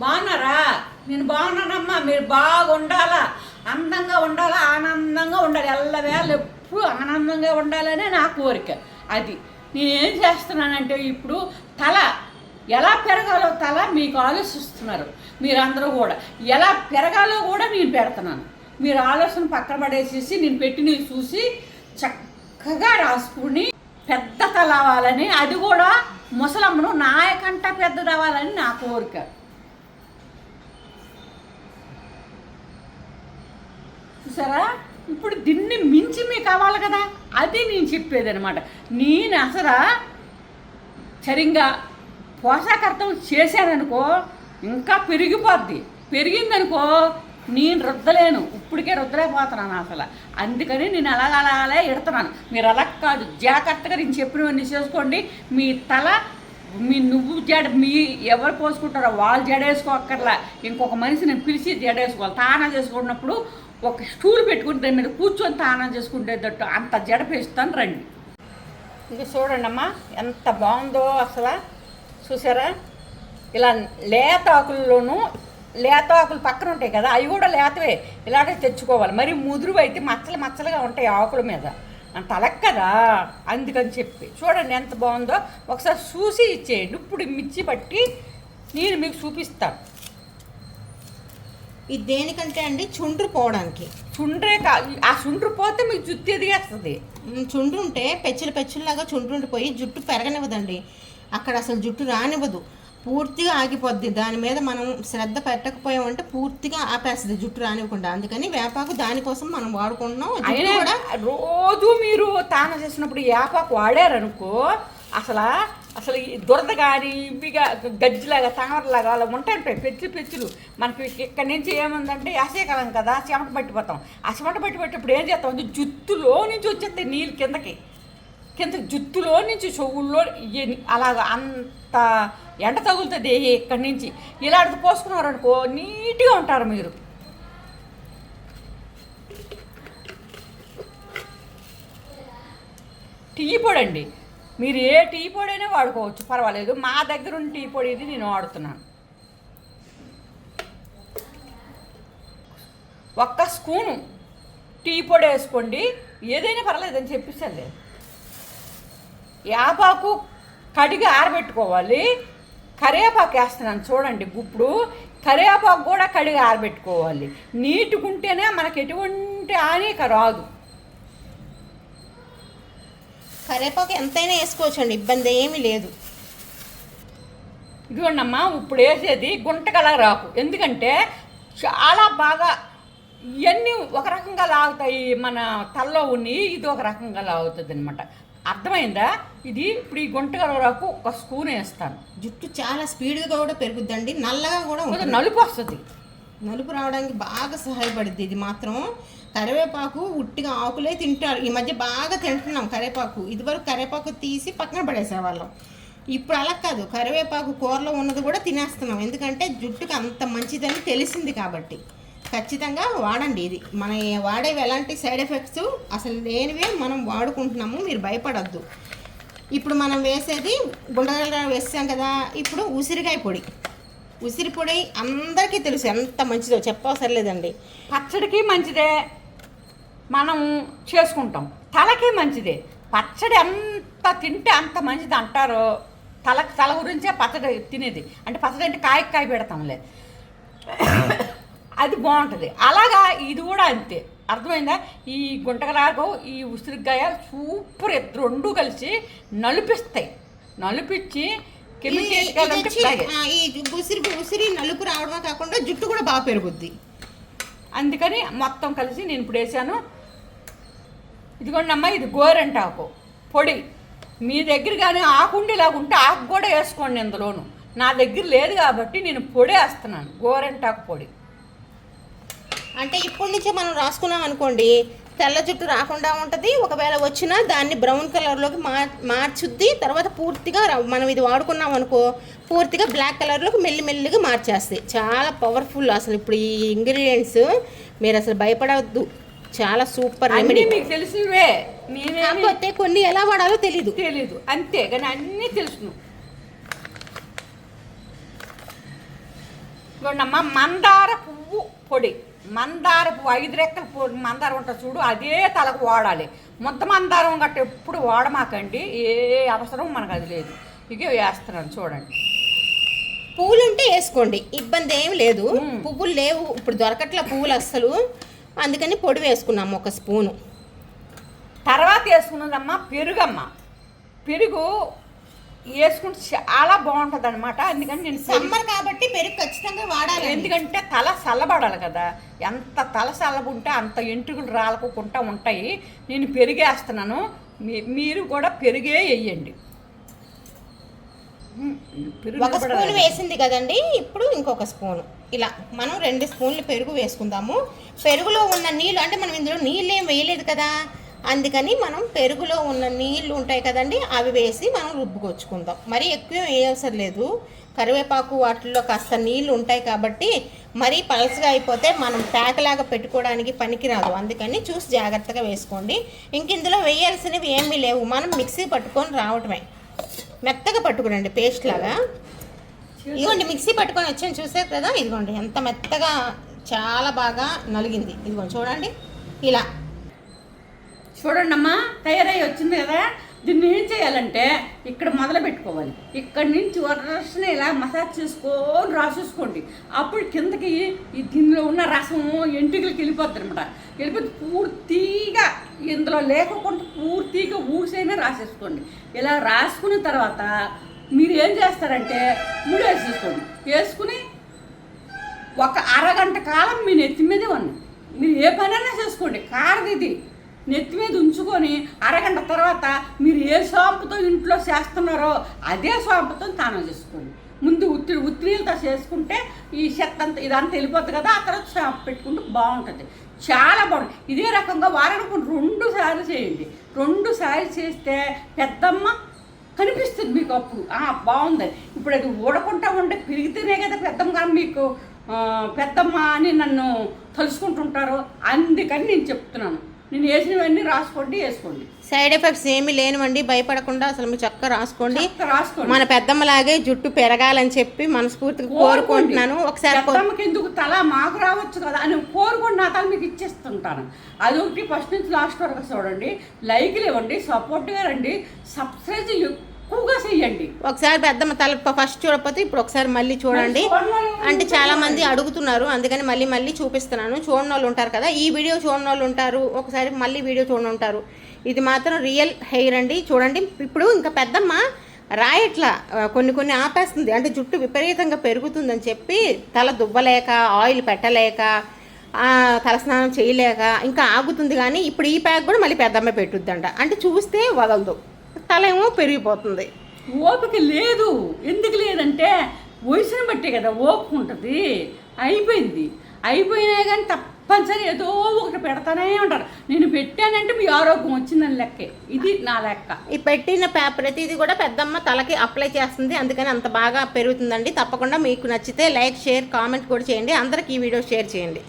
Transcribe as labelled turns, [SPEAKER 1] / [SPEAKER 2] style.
[SPEAKER 1] బాగున్నారా? నేను బాగున్నానమ్మా మీరు బాగుండాలా? అందంగా ఉండాలా? ఆనందంగా ఉండాలి. ఎల్లవేళ ఎప్పుడు ఆనందంగా ఉండాలనే నా కోరిక. అది. నేనేం చేస్తున్నానంటే ఇప్పుడు తల ఎలా పెరగాలో తల మీకు ఆలోచిస్తున్నారు. మీరందరూ కూడా. ఎలా పెరగాలో కూడా నేను పెడుతున్నాను. మీరు ఆలోచన పక్కన పడేసేసి నేను పెట్టినవి చూసి చక్కగా రాసుకుని పెద్ద తల అవ్వాలని అది కూడా ముసలమ్మను నాయకంట పెద్దది అవ్వాలని నా కోరిక. చూసారా? ఇప్పుడు దీన్ని మించి మీకు కావాలి కదా? అది నేను చెప్పేది అనమాట నేను అసలు సరిగ్గా పోషాకర్థం చేశాననుకో ఇంకా పెరిగిపోద్ది. పెరిగిందనుకో నేను రుద్దలేను. ఇప్పటికే రుద్దలేకపోతున్నాను అసలు. అందుకని నేను అలాగ అలాగే ఎడుతున్నాను. మీరు అలా కాదు. జాగ్రత్తగా నేను చెప్పినవన్నీ చేసుకోండి. మీ తల మీ నువ్వు జడ మీ ఎవరు పోసుకుంటారో వాళ్ళు జడేసుకోక్కర్లా. ఇంకొక మనిషిని పిలిచి జడేసుకోవాలి. తానా చేసుకున్నప్పుడు ఒక స్టూల్ పెట్టుకుని దాని మీద కూర్చొని తానం చేసుకునేటట్టు అంత జడ పేస్తాను రండి. ఇది చూడండి అమ్మా ఎంత బాగుందో అసలు. చూసారా? ఇలా లేత ఆకుల్లోనూ లేత ఆకులు పక్కన ఉంటాయి కదా అవి కూడా లేతవే. ఇలాగే తెచ్చుకోవాలి. మరి ముదురు అయితే మచ్చలు మచ్చలుగా ఉంటాయి ఆకుల మీద. అంత అలక్ కదా అందుకని చెప్పి. చూడండి ఎంత బాగుందో. ఒకసారి చూసి ఇచ్చేయండి. ఇప్పుడు మిర్చి పట్టి నేను మీకు చూపిస్తాను
[SPEAKER 2] ఇది దేనికంటే అండి? చుండ్రు పోవడానికి.
[SPEAKER 1] చుండ్రే కా ఆ చుండ్రు పోతే మీకు జుత్తు ఎదిగేస్తుంది.
[SPEAKER 2] చుండ్రు ఉంటే పెచ్చులు పెచ్చుల్లాగా చుండ్రు ఉండిపోయి జుట్టు పెరగనివ్వదండి. అక్కడ అసలు జుట్టు రానివ్వదు. పూర్తిగా ఆగిపోద్ది. దాని మీద మనం శ్రద్ధ పెట్టకపోయామంటే పూర్తిగా ఆపేస్తుంది జుట్టు రానివ్వకుండా. అందుకని వేపాకు దానికోసం మనం వాడుకుంటున్నాం.
[SPEAKER 1] అయినా
[SPEAKER 2] కూడా
[SPEAKER 1] రోజు మీరు తానం చేసినప్పుడు యాపాకు వాడారనుకో అసలు అసలు ఈ దురద కానీ ఇవిగా గజ్జిలాగా తామరలాగా అలా ఉంటాయి పెచ్చులు పెచ్చులు. మనకి ఇక్కడి నుంచి ఏముందంటే యాసకాలం కదా చెమట పట్టిపోతాం. ఆ చెమట పట్టిపోయేటప్పుడు ఏం చేస్తాం? అంటే జుత్తులో నుంచి వచ్చేస్తాయి నీళ్ళు కిందకి. కింద జుత్తులో నుంచి చెవుల్లో అలాగ అంత ఎండ తగులుతుంది. ఇక్కడి నుంచి ఇలాంటిది పోసుకున్నారనుకో నీట్గా ఉంటారు మీరు. టీ పొడి అండి మీరు ఏ టీ పొడి అయినా వాడుకోవచ్చు. పర్వాలేదు. మా దగ్గర ఉన్న టీ పొడి ఇది నేను వాడుతున్నాను. ఒక్క స్పూను టీ పొడి వేసుకోండి. ఏదైనా పర్వాలేదని చెప్పిస్తాను యాపాకు కడిగి ఆరబెట్టుకోవాలి. కరివేపాకు వేస్తున్నాను చూడండి ఇప్పుడు కరివేపాకు కూడా కడిగి ఆరబెట్టుకోవాలి. నీటుకుంటేనే మనకి ఎటువంటి హానిక రాదు.
[SPEAKER 2] కరివేపాకు ఎంతైనా వేసుకోవచ్చండి ఇబ్బంది ఏమీ లేదు.
[SPEAKER 1] ఇదిగోండమ్మా ఇప్పుడు వేసేది గుంటగల రాకు. ఎందుకంటే చాలా బాగా ఇవన్నీ ఒక రకంగా లాగుతాయి మన తల్లో ఉన్ని ఇది ఒక రకంగా లాగుతుంది అనమాట అర్థమైందా? ఇది ఇప్పుడు ఈ గుంటగల రాకు ఒక స్పూన్ వేస్తాను.
[SPEAKER 2] జుట్టు చాలా స్పీడ్గా కూడా పెరుగుద్దండి. నల్లగా కూడా ఉంటుంది.
[SPEAKER 1] నలుపు వస్తుంది.
[SPEAKER 2] నలుపు రావడానికి బాగా సహాయపడుద్ది ఇది మాత్రం. కరివేపాకు ఉట్టిగా ఆకులే తింటారు. ఈ మధ్య బాగా తింటున్నాం కరివేపాకు. ఇదివరకు కరివేపాకు తీసి పక్కన పడేసేవాళ్ళం. ఇప్పుడు అలా కాదు. కరివేపాకు కూరలో ఉన్నది కూడా తినేస్తున్నాం. ఎందుకంటే జుట్టుకు అంత మంచిదని తెలిసింది కాబట్టి. ఖచ్చితంగా వాడండి ఇది. మన వాడేవి ఎలాంటి సైడ్ ఎఫెక్ట్స్ అసలు లేనివే మనం వాడుకుంటున్నాము మీరు భయపడద్దు. ఇప్పుడు మనం వేసేది గుండగల వేసాం కదా ఇప్పుడు ఉసిరికాయ పొడి. ఉసిరి పొడి అందరికీ తెలుసు ఎంత మంచిదో చెప్పవసరం లేదండి.
[SPEAKER 1] పచ్చడికి మంచిదే మనం చేసుకుంటాం. తలకి మంచిదే. పచ్చడి ఎంత తింటే అంత మంచిది అంటారు తలకి తల గురించే పచ్చడి తినేది. అంటే పచ్చడి అంటే కాయ కాయ పెడతాంలే. అది బాగుంటుంది. అలాగా ఇది కూడా అంతే. అర్థమైందా? ఈ గుంటకరాకు ఈ ఉసిరికాయ సూపర్ రెండు కలిసి నలిపిస్తాయి. నలిపించి
[SPEAKER 2] ఈ ఉసిరి ఉసిరి నలుపు రావడమే కాకుండా జుట్టు కూడా బాగా పెరుగుద్ది.
[SPEAKER 1] అందుకని మొత్తం కలిసి నేను ఇప్పుడు వేసాను. ఇదిగోండి అమ్మ ఇది గోరెంటాకు పొడి. మీ దగ్గర కానీ ఆకుండి ఉంటే ఆకు కూడా వేసుకోండి ఇందులోను. నా దగ్గర లేదు కాబట్టి నేను పొడి వేస్తున్నాను. గోరెంటాకు పొడి.
[SPEAKER 2] అంటే ఇప్పటి నుంచే మనం రాసుకున్నాం అనుకోండి తెల్ల జుట్టు రాకుండా ఉంటుంది ఒకవేళ వచ్చినా దాన్ని బ్రౌన్ కలర్లోకి మార్ మార్చుద్ది తర్వాత పూర్తిగా మనం ఇది వాడుకున్నాం అనుకో పూర్తిగా బ్లాక్ కలర్లోకి మెల్లి మెల్లిగా మార్చేస్తాయి. చాలా పవర్ఫుల్ అసలు ఇప్పుడు ఈ ఇంగ్రీడియంట్స్ మీరు అసలు భయపడవద్దు. చాలా సూపర్ రెమెడీ.
[SPEAKER 1] మీకు తెలిసినవే నేనేమి
[SPEAKER 2] కాకపోతే కొన్ని ఎలా వాడాలో తెలీదు.
[SPEAKER 1] తెలీదు. అంతే కానీ అన్నీ చూడమ్మా మందార పువ్వు పొడి. మందార పువ్వు ఐదు రెక్కల మందారం ఉంటుంది చూడు అదే తలకు వాడాలి. ముద్ద మందారం గట్ట ఎప్పుడు వాడమాకండి ఏ అవసరం మనకు అది లేదు. ఇక వేస్తున్నాను చూడండి.
[SPEAKER 2] పువ్వులు ఉంటే వేసుకోండి ఇబ్బంది ఏం లేదు. పువ్వులు లేవు ఇప్పుడు దొరకట్ల పువ్వులు అస్సలు. అందుకని పొడి వేసుకున్నాము ఒక స్పూను.
[SPEAKER 1] తర్వాత వేసుకున్నదమ్మా పెరుగమ్మ. పెరుగు వేసుకుంటే చాలా బాగుంటుంది అనమాట అందుకని నేను
[SPEAKER 2] సమ్మర్ కాబట్టి పెరుగు ఖచ్చితంగా వాడాలి
[SPEAKER 1] ఎందుకంటే తల చల్లబడాలి కదా. ఎంత తల చల్లబుంటే అంత ఎంట్రుకలు రాలకుండా ఉంటాయి. నేను పెరిగేస్తున్నాను. మీ- మీరు కూడా పెరిగే వేయండి.
[SPEAKER 2] ఒక స్పూన్. వేసింది కదండి. ఇప్పుడు ఇంకొక స్పూను. ఇలా మనం రెండు స్పూన్లు పెరుగు వేసుకుందాము. పెరుగులో ఉన్న నీళ్ళు అంటే మనం ఇందులో నీళ్ళు ఏం వేయలేదు కదా. అందుకని మనం పెరుగులో ఉన్న నీళ్ళు ఉంటాయి కదండి అవి వేసి మనం రుబ్బుకొచ్చుకుందాం. మరి ఎక్కువ వేయవసరం లేదు. కరివేపాకు వాటిల్లో కాస్త నీళ్ళు ఉంటాయి కాబట్టి మరీ పలసగా అయిపోతే మనం ప్యాక్ లాగా పెట్టుకోవడానికి పనికిరాదు. అందుకని చూసి జాగ్రత్తగా వేసుకోండి. ఇంక ఇందులో వేయాల్సినవి ఏమీ లేవు. మనం మిక్సీ పట్టుకొని రావటమే. మెత్తగా పట్టుకురండి పేస్ట్ లాగా. ఇదిగోండి మిక్సీ పట్టుకొని వచ్చాను. చూసారు కదా? ఇదిగోండి ఎంత మెత్తగా చాలా బాగా నలిగింది. ఇదిగోండి చూడండి. ఇలా.
[SPEAKER 1] చూడండి అమ్మా తయారై వచ్చింది కదా? దీన్ని ఏం చేయాలంటే ఇక్కడ మొదలు పెట్టుకోవాలి. ఇక్కడి నుంచి వరసన ఇలా మసాజ్ చేసుకొని రాసేసుకోండి. అప్పుడు కిందకి ఈ దీనిలో ఉన్న రసం ఎంటికలకి వెళ్ళిపోద్ది అనమాట వెళ్ళిపోతే పూర్తిగా ఇందులో లేకుండా పూర్తిగా ఊసైనా రాసేసుకోండి. ఇలా రాసుకున్న తర్వాత మీరు ఏం చేస్తారంటే ముడి వేసేసుకోండి. వేసుకుని ఒక అరగంట కాలం మీ నెత్తి మీదే ఉన్నాయి మీరు ఏ పనైనా చేసుకోండి. కారది ఇది. నెత్తి మీద ఉంచుకొని అరగంట తర్వాత మీరు ఏ షాంపుతో ఇంట్లో చేస్తున్నారో అదే సాంపుతో తానం చేసుకోండి. ముందు ఉత్తి ఉత్తిరీలతో చేసుకుంటే ఈ చెత్త అంతా ఇదంతా వెళ్ళిపోతుంది కదా ఆ తర్వాత షాంపు పెట్టుకుంటే బాగుంటుంది. చాలా బాగుంటుంది. ఇదే రకంగా వారానికి రెండు సార్లు చేయండి. రెండు సార్లు చేస్తే పెద్దమ్మ కనిపిస్తుంది మీకు అప్పుడు. బాగుంది. ఇప్పుడు అది ఊడకుండా ఉంటే పెరిగితేనే కదా పెద్దమ్మ మీకు పెద్దమ్మ అని నన్ను తలుసుకుంటుంటారు అందుకని నేను చెప్తున్నాను. నేను వేసినవన్నీ రాసుకోండి వేసుకోండి.
[SPEAKER 2] సైడ్ ఎఫెక్ట్స్ ఏమీ లేనివ్వండి భయపడకుండా అసలు మీరు చక్కగా రాసుకోండి.
[SPEAKER 1] రాసుకోండి.
[SPEAKER 2] మన పెద్దమ్మలాగే జుట్టు పెరగాలని చెప్పి మనస్ఫూర్తిగా కోరుకుంటున్నాను. ఒకసారి
[SPEAKER 1] పెద్దమ్మకి ఎందుకు తల మాకు రావచ్చు కదా అని కోరుకోండి నా తల మీకు ఇచ్చేస్తుంటాను. అదొకటి ఫస్ట్ నుంచి లాస్ట్ వరకు చూడండి. లైక్లు ఇవ్వండి సపోర్ట్గా రండి. సబ్స్క్రైబ్ ఎక్కువగా చెయ్యండి.
[SPEAKER 2] ఒకసారి పెద్దమ్మ తల ఫస్ట్ చూడకపోతే ఇప్పుడు ఒకసారి మళ్ళీ చూడండి. అంటే చాలా మంది అడుగుతున్నారు. అందుకని మళ్ళీ మళ్ళీ చూపిస్తున్నాను. చూడని వాళ్ళు ఉంటారు కదా. ఈ వీడియో చూడని వాళ్ళు ఉంటారు. ఒకసారి మళ్ళీ వీడియో చూడని ఉంటారు. ఇది మాత్రం రియల్ హెయిర్ అండి. చూడండి. ఇప్పుడు ఇంకా పెద్దమ్మ రాయట్లా కొన్ని కొన్ని ఆపేస్తుంది. అంటే జుట్టు విపరీతంగా పెరుగుతుందని చెప్పి తల దువ్వలేక ఆయిల్ పెట్టలేక తలస్నానం చేయలేక ఇంకా ఆగుతుంది. కానీ ఇప్పుడు ఈ ప్యాక్ కూడా మళ్ళీ పెద్దమ్మ పెట్టుద్దంట. అంటే చూస్తే వదలదు. తల ఏమో పెరిగిపోతుంది.
[SPEAKER 1] ఓపిక లేదు. ఎందుకు లేదంటే వయసుని బట్టే కదా ఓపిక ఉంటుంది. అయిపోయింది. అయిపోయినా కానీ తప్పనిసరి ఏదో ఒకటి పెడతానే ఉంటారు. నేను పెట్టానంటే మీ ఆరోగ్యం వచ్చిందని లెక్కే. ఇది నా లెక్క.
[SPEAKER 2] ఈ పెట్టిన ప్రతిదీ కూడా పెద్దమ్మ తలకి అప్లై చేస్తుంది. అందుకని అంత బాగా పెరుగుతుందండి. తప్పకుండా మీకు నచ్చితే లైక్ షేర్ కామెంట్ కూడా చేయండి. అందరికి ఈ వీడియో షేర్ చేయండి.